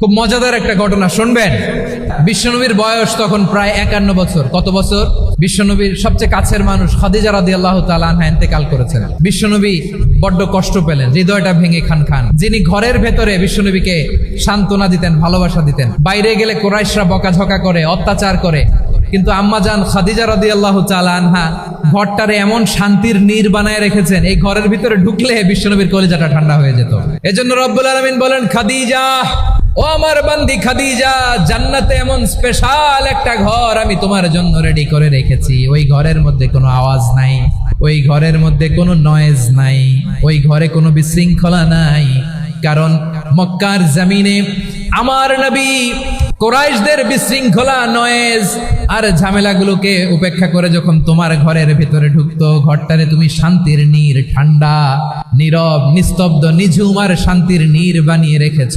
খুব মজাদার একটা ঘটনা, শুনবেন। বিশ্বনবীর বয়স তখন প্রায় একান্ন বছর। কত বছর? বিশ্বনবীর সবচেয়ে কাছের মানুষ খাদিজা রাদি আল্লাহ তালানহা ইন্তেকাল করেছেন। বিশ্বনবী বড্ড কষ্ট পেলেন, হৃদয়টা ভেঙে খান খান। যিনি ঘরের ভেতরে বিশ্বনবীকে সান্ত্বনা দিতেন, ভালোবাসা দিতেন। বাইরে গেলে কোরাইশরা বকাঝকা করে, অত্যাচার করে। কিন্তু আম্মাজান খাদিজা রাদি আল্লাহ আনহা ঘরটারে এমন শান্তির নীর বানায় রেখেছেন, এই ঘরের ভিতরে ঢুকলে বিশ্বনবীর কলিজাটা ঠান্ডা হয়ে যেত। এজন্য রব্বুল আলমিন বলেন, খাদিজা ও আমার বান্দি খাদিজা, জান্নাতে এমন স্পেশাল একটা ঘর আমি তোমার জন্য রেডি করে রেখেছি। ওই ঘরের মধ্যে কোনো আওয়াজ নাই, ওই ঘরের মধ্যে কোনো নয়েজ নাই, ওই ঘরে কোনো বিশৃঙ্খলা নাই। কারণ মক্কার জমিনে আমার নবী কোরাইশদের বিশৃঙ্খলা নয়েজ আর ঝামেলাগুলোকে উপেক্ষা করে যখন তোমার ঘরের ভিতরে ঢুকতো, ঘরটারে তুমি শান্তির নীর, ঠান্ডা, নীরব, নিস্তব্ধ, নিঝুম আর শান্তির নীর বানিয়ে রেখেছ।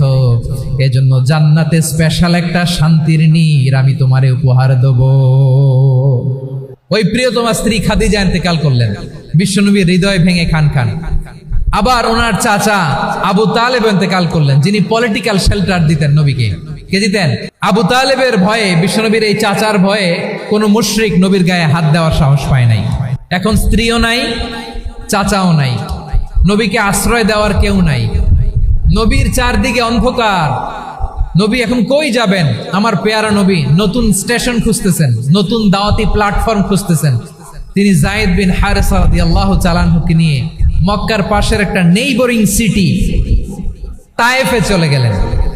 এজন্য জান্নাতে স্পেশাল একটা শান্তির নীর আমি তোমারে উপহার দেব। ওই প্রিয়তমা স্ত্রী খাদি খাদিজা ইন্তেকাল করলেন। বিশ্বনবীর হৃদয় ভেঙে খান খান। আবার ওনার চাচা আবু তালেব ইন্তেকাল করলেন, যিনি পলিটিক্যাল শেল্টার দিতেন নবীকে। কে দিতেন আবু তালেবের ভয়ে, বিশ্বনবীর এই চাচার ভয়ে কোনো মুশরিক নবীর গায়ে হাত দেওয়ার সাহস পায় নাই। এখন স্ত্রীও নাই, চাচাও নাই, নবীকে আশ্রয় দেওয়ার কেউ নাই। নবীর চারদিকে অন্ধকার। নবী এখন কই যাবেন? আমার পেয়ারা নবী নতুন স্টেশন খুঁজতেছেন, নতুন দাওয়াতি প্ল্যাটফর্ম খুঁজতেছেন। তিনি জায়েদ বিন হারেসা রাদিয়াল্লাহু চালানহুকে নিয়ে মক্কার পাশের একটা নেইবরিং সিটি তায়েফে চলে গেলেন।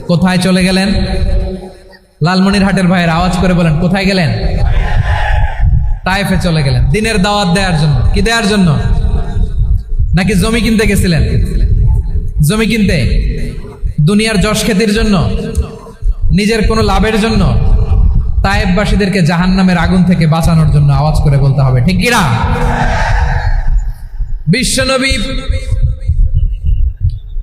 কোথায় চলে গেলেন? লালমনির হাটের ভাইয়ের আওয়াজ করে বলেন, কোথায় গেলেন? তায়েফে চলে গেলেন। দিনের দাওয়াত দেওয়ার জন্য। কি দেওয়ার জন্য? নাকি জমি কিনতে গেছিলেন? জমি কিনতে? দুনিয়ার যশ খ্যাতির জন্য? নিজের কোনো লাভের জন্য? তায়েববাসীদেরকে জাহান নামের আগুন থেকে বাঁচানোর জন্য আওয়াজ করে বলতে হবে। ঠিক কিনা বিশ্বনবী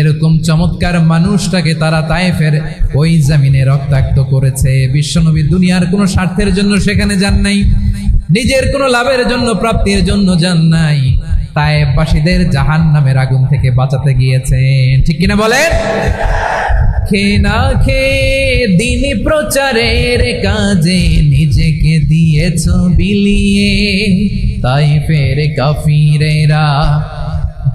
এরকম চমৎকার মানুষটাকে তারা তায়েফের ওই জামিনে রক্তাক্ত করেছে। বিশ্বনবী দুনিয়ার কোনো স্বার্থের জন্য সেখানে যান নাই, নিজের কোনো লাভের জন্য, প্রাপ্তির জন্য যান নাই। তায়েববাসীদের জাহান নামের আগুন থেকে বাঁচাতে গিয়েছেন ঠিক কিনা বলেন? খে না খে দিন প্রচারের কাজে নিজেকে দিয়েছ বিলিয়ে। তাই ফের কাফিরেরা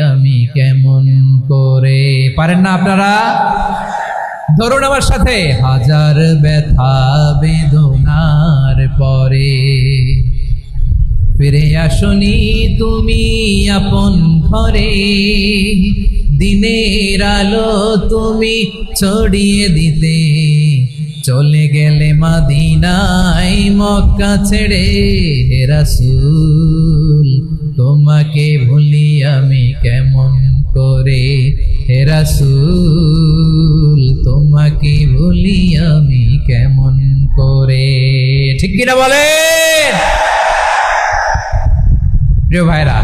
আমি কেমন করে? পারেন না আপনারা? ধরুন আমার সাথে, হাজার ব্যথা বেদনার পরে। ফিরে আসনি তুমি আপন ঘরে। দিনের আলো তুমি ছড়িয়ে দিতে। চলে গেলে মাদিনাই মক্কা ছেড়ে হে রাসূল। তোমাকে ভুলি আমি কেমন করে? হে রাসূল, তোমাকে ভুলি আমি কেমন করে? ঠিক কিনা বলেন? প্রিয় ভাইরা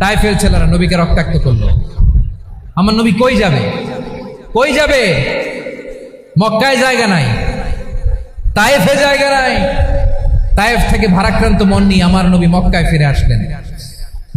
তাই ফেল ছেলেরা নবীকে রক্তাক্ত করল। আমার নবী কই যাবে? কই যাবে? মক্কায় জায়গা নাই, তাইফে জায়গা নাই। তায়েফ থেকে ভারাক্রান্ত মন নিয়ে আমার নবী মক্কায় ফিরে আসলেন।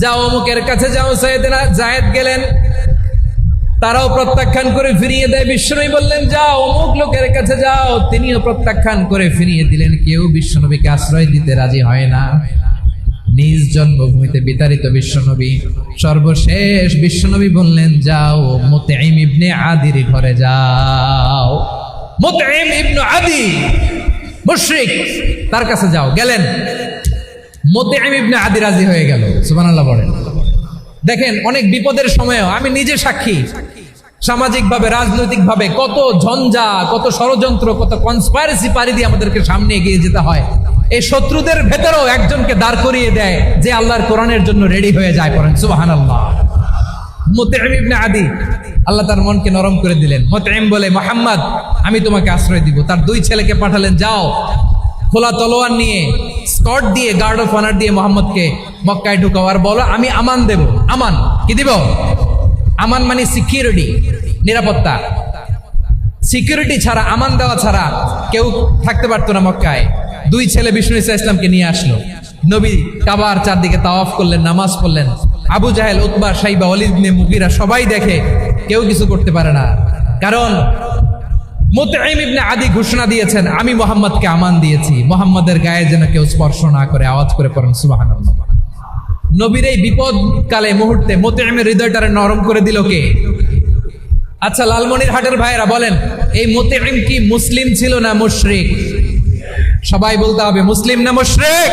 যাও অমুকের কাছে যাও সাইয়েদনা জায়েদ গেলেন। তারাও প্রত্যাখ্যান করে ফিরিয়ে দেয়। বিশ্বনবী বললেন, যাও অমুক লোকের কাছে যাও। তিনিও প্রত্যাখ্যান করে ফিরিয়ে দিলেন। কেউ বিশ্বনবীকে আশ্রয় দিতে রাজি হয় না। নিজ জন্মভূমিতে বিতাড়িত বিশ্বনবী। সর্বশেষ বিশ্বনবী বললেন, যাও মুতাইম ইবনে আদির ঘরে যাও। মুতাইম ইবনে আদি, মুশরিক, তার কাছে যাও। গেলেন। মুতাইম ইবনে আদি হয়ে গেল, সুবহানাল্লাহ বলেন। দেখেন, অনেক বিপদের সময়ও আমি নিজে সাক্ষী। সামাজিকভাবে, রাজনৈতিকভাবে কত ঝঞ্ঝা, কত ষড়যন্ত্র, কত কনস্পাইরেসি পারি দিয়ে আমাদেরকে সামনে এগিয়ে যেতে হয়। এই শত্রুদের ভেতরেও একজনকে দাঁড় করিয়ে দেয় যে আল্লাহর কোরআনের জন্য রেডি হয়ে যায় পড়েন সুবাহান আল্লাহ আদি, আল্লাহ তার মনকে নরম করে দিলেন। মোতাইম বলে, মোহাম্মদ, আমি তোমাকে আশ্রয় দিব। তার দুই ছেলেকে পাঠালেন, যাও। খোলা তলোয়ার নিয়ে স্কট দিয়ে গার্ড অফ অনার দিয়ে মোহাম্মদকে মক্কায় ঢুকাও। আর বলো, আমি আমান দেব। আমান, কি দিব? আমান মানে সিকিউরিটি নিরাপত্তা। সিকিউরিটি ছাড়া, আমান দেওয়া ছাড়া কেউ থাকতে পারতো না মক্কায়। দুই ছেলে বিষ্ণু ইসা ইসলামকে নিয়ে আসলো। নবী কাবার চারদিকে তাওয়াফ করলেন, নামাজ পড়লেন। আবু জাহেল, উতবা, সাইবা অলিদনে মুগিরা সবাই দেখে কেউ কিছু করতে পারে না। কারণ মুতাইম ইবনে আদি ঘোষণা দিয়েছেন, আমি মোহাম্মদকে আমান দিয়েছি। মোহাম্মদের গায়ে যেন কেউ স্পর্শ না করে, আওয়াজ করে পড়েন, সুবহানাল্লাহ। নবীর এই বিপদকালে মুহূর্তে মোতাইমের হৃদয়টারে নরম করে দিল কে? আচ্ছা লালমনির হাটের ভাইরা বলেন, এই মোতাইম কি মুসলিম ছিল না মুশরিক? সবাই বলতে হবে, মুসলিম না মুশরিক?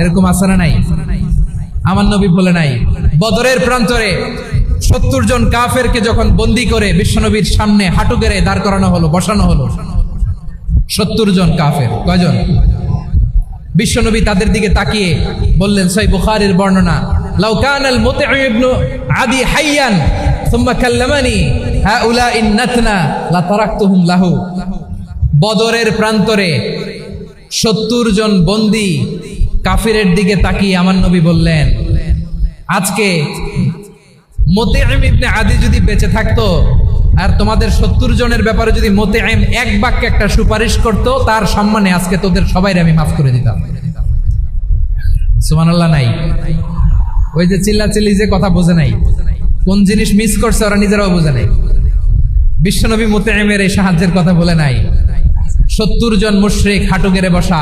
এরকম আছে না নাই আমার নবী বলে নাই বদরের প্রান্তরে সত্তর জন কাফেরকে যখন বন্দি করে বিশ্বনবীর সামনে হাঁটু গেড়ে দাঁড় করানো হলো বসানো হলো সত্তর জন কাফের কয়জন বিশ্বনবী তাদের দিকে তাকিয়ে বললেন সই বুখারীর বর্ণনা লাউ কানাল মুতঈম ইবনু আদি হাইয়ান ثم كلمني هؤلاء النتنا لتركتهم له বদরের প্রান্তরে সত্তর জন বন্দি কাফিরের দিকে তাকিয়ে আমার নবী বললেন, আজকে মোতেআম ইবনে আদি যদি বেঁচে থাকতো আর তোমাদের সত্তর জনের ব্যাপারে যদি মোতেআম এক বাক্যে একটা সুপারিশ করতো, তার সম্মানে আজকে তোদের সবাই আমি মাফ করে দিতাম। সুবহানাল্লাহ নাই। ওই যে চিল্লা চিল্লি যে কথা বোঝে নাই। কোন জিনিস মিস করছে ওরা নিজেরাও বোঝে নাই। বিশ্বনবী মোতেআমের এই সাহায্যের কথা বলে নাই। সত্তর জন মুশরিক হাঁটু গেড়ে বসা।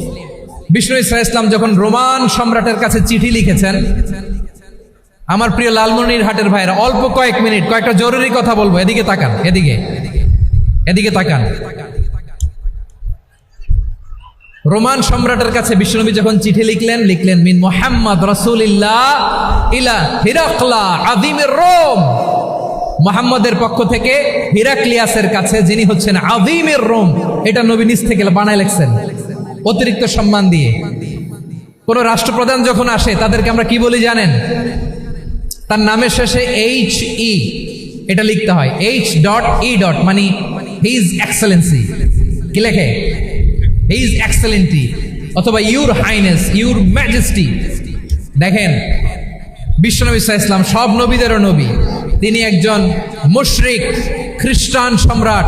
বিষ্ণু ইসরা ইসলাম যখন রোমান সম্রাটের কাছে চিঠি লিখেছেন, আমার প্রিয় লালমনির হাটের ভাইরা অল্প কয়েক মিনিট, কয়েকটা জরুরি কথা বলব, এদিকে তাকান, এদিকে এদিকে তাকান। রোমান সম্রাটের কাছে বিশ্বনবী যখন চিঠি লিখলেন লিখলেন, মিন মোহাম্মদ রসুলিল্লাহ ইলা হিরাকলা আদিমের রোম। মোহাম্মদের পক্ষ থেকে হিরাক্লিয়াসের কাছে যিনি হচ্ছেন আদিমের রোম, এটা নবী নিজ থেকে বানায় লেখছেন। অতিরিক্ত সম্মান দিয়ে। কোন রাষ্ট্রপ্রধান যখন আসে, তাদেরকে আমরা কি বলি জানেন? তার নামের শেষে এইচ ই এটা লিখতে হয়। এইচ ডট ই ডট মানে হিজ এক্সেলেন্সি কি লেখে? হিজ এক্সেলেন্টি অথবা ইউর হাইনেস ইউর ম্যাজেস্টি দেখেন, বিশ্বনবী ইসলাম সব নবীদেরও নবী। তিনি একজন মুশরিক, খ্রিস্টান সম্রাট।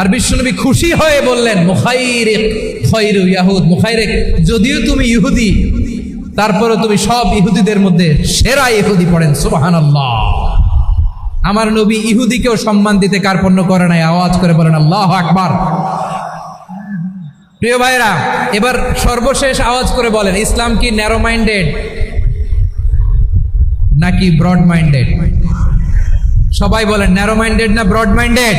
আর বিশ্বনবী খুশি হয়ে বললেন, মুখাইরিক ইয়াহুদ, মুখাইরিক, যদিও তুমি ইহুদি তারপরে তুমি সব ইহুদিদের মধ্যে সেরা ইহুদি পড়েন, সুবহানাল্লাহ। আমার নবী ইহুদিকেও সম্মান দিতে কার্পণ্য করে নাই, আওয়াজ করে বলেন, আল্লাহ আকবার। প্রিয় ভাইরা এবার সর্বশেষ আওয়াজ করে বলেন, ইসলাম কি ন্যারো মাইন্ডেড নাকি ব্রড মাইন্ডেড সবাই বলেন ন্যারো মাইন্ডেড না ব্রড মাইন্ডেড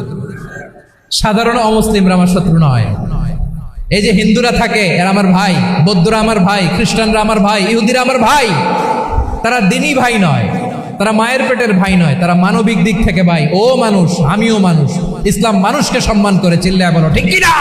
সাধারণ অমুসলিমরা আমার শত্রু নয়। এই যে হিন্দুরা থাকে, এরা আমার ভাই, বৌদ্ধরা আমার ভাই, খ্রিস্টানরা আমার ভাই, ইহুদিরা আমার ভাই, তারা দিনই ভাই নয়। তারা মায়ের পেটের ভাই নয়, তারা মানবিক দিক থেকে ভাই। ও মানুষ, আমিও মানুষ। ইসলাম মানুষকে সম্মান করে, চিল্লায় বলো, ঠিক কিনা?